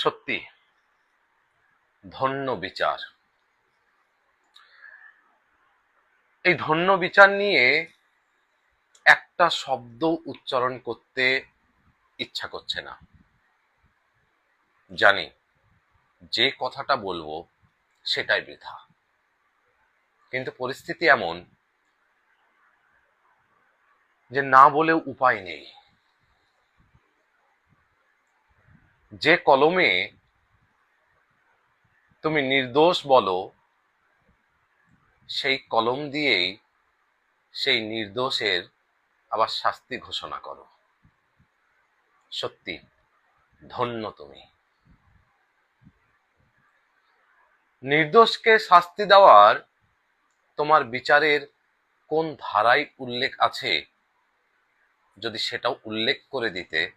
সত্যি, ধন্য বিচার। এই ধন্য বিচার নিয়ে একটা শব্দ উচ্চারণ করতে ইচ্ছা করছে না। জানি, যে কথাটা বলব সেটাই বৃথা। কিন্তু পরিস্থিতি এমন যে না বলেও উপায় নেই। যে কলমে তুমি নির্দোষ বলো, সেই কলম দিয়েই সেই নির্দোষের আবার শাস্তি ঘোষণা করো। সত্যি, ধন্য তুমি। নির্দোষকে শাস্তি দেওয়ার তোমার বিচারের কোন ধারায় উল্লেখ আছে? যদি সেটাও উল্লেখ করে দিতে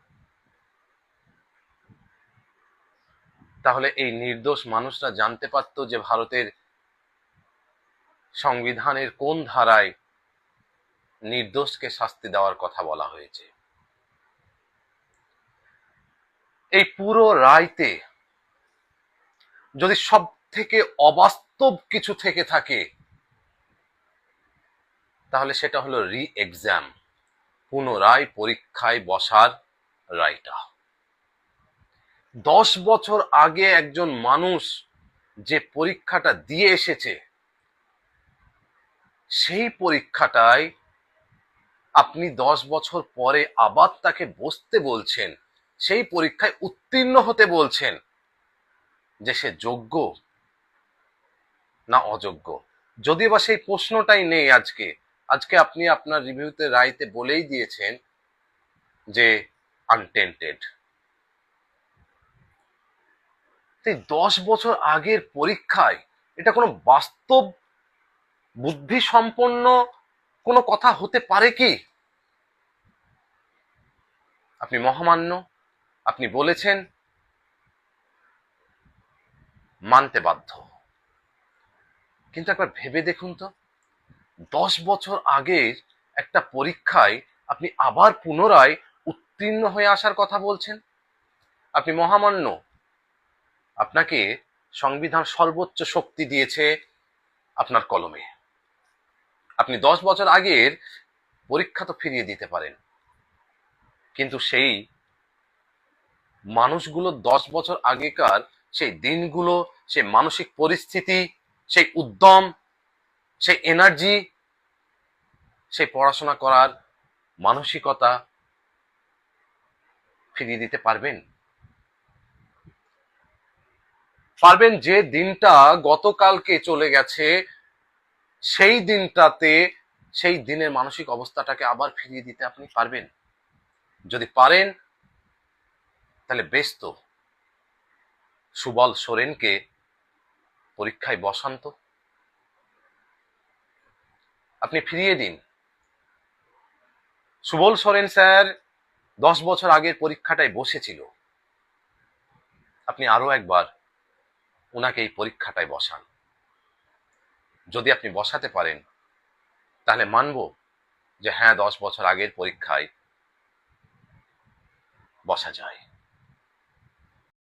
তাহলে এই নির্দোষ মানুষরা জানতে পারত যে ভারতের সংবিধানের কোন ধারায় নির্দোষকে শাস্তি দেওয়ার কথা বলা হয়েছে। এই পুরো রায়তে যদি সব থেকে অবাস্তব কিছু থেকে থাকে, তাহলে সেটা হলো রি এক্সাম পুনরায় পরীক্ষায় বসার রায়টা। দশ বছর আগে একজন মানুষ যে পরীক্ষাটা দিয়ে এসেছে, সেই পরীক্ষাটায় আপনি দশ বছর পরে আবার তাকে বসতে বলছেন, সেই পরীক্ষায় উত্তীর্ণ হতে বলছেন যে সে যোগ্য না অযোগ্য। যদিও বা সেই প্রশ্নটাই নেই আজকে আজকে আপনি আপনার রিভিউতে রায়তে বলেই দিয়েছেন যে আনটেন্টেড এই দশ বছর আগের পরীক্ষায় এটা কোনো বাস্তব বুদ্ধি সম্পন্ন কোনো কথা হতে পারে কি? আপনি মহামান্য, আপনি বলেছেন, মানতে বাধ্য। কিন্তু একবার ভেবে দেখুন তো, দশ বছর আগের একটা পরীক্ষায় আপনি আবার পুনরায় উত্তীর্ণ হয়ে আসার কথা বলছেন? আপনি মহামান্য আপনাকে সংবিধান সর্বোচ্চ শক্তি দিয়েছে আপনার কলমে। আপনি দশ বছর আগের পরীক্ষা তো ফিরিয়ে দিতে পারেন। কিন্তু সেই মানুষগুলো দশ বছর আগেকার সেই দিনগুলো, সেই মানসিক পরিস্থিতি, সেই উদ্যম, সেই এনার্জি সেই পড়াশোনা করার মানসিকতা ফিরিয়ে দিতে পারবেন? পারবেন যে দিনটা গতকালকে চলে গেছে, সেই দিনটাতে, সেই দিনের মানসিক অবস্থাটাকে আবার ফিরিয়ে দিতে আপনি পারবেন। যদি পারেন, তাহলে বেশ তো সুবল সোরেনকে পরীক্ষায় বসান্ত আপনি ফিরিয়ে দিন। সুবল সোরেন স্যার দশ বছর আগের পরীক্ষাটায় বসেছিল। আপনি আরও একবার ওনাকে এই পরীক্ষাটায় বসান। যদি আপনি বসাতে পারেন, তাহলে মানব যে হ্যাঁ দশ বছর আগের পরীক্ষায় বসা যায়।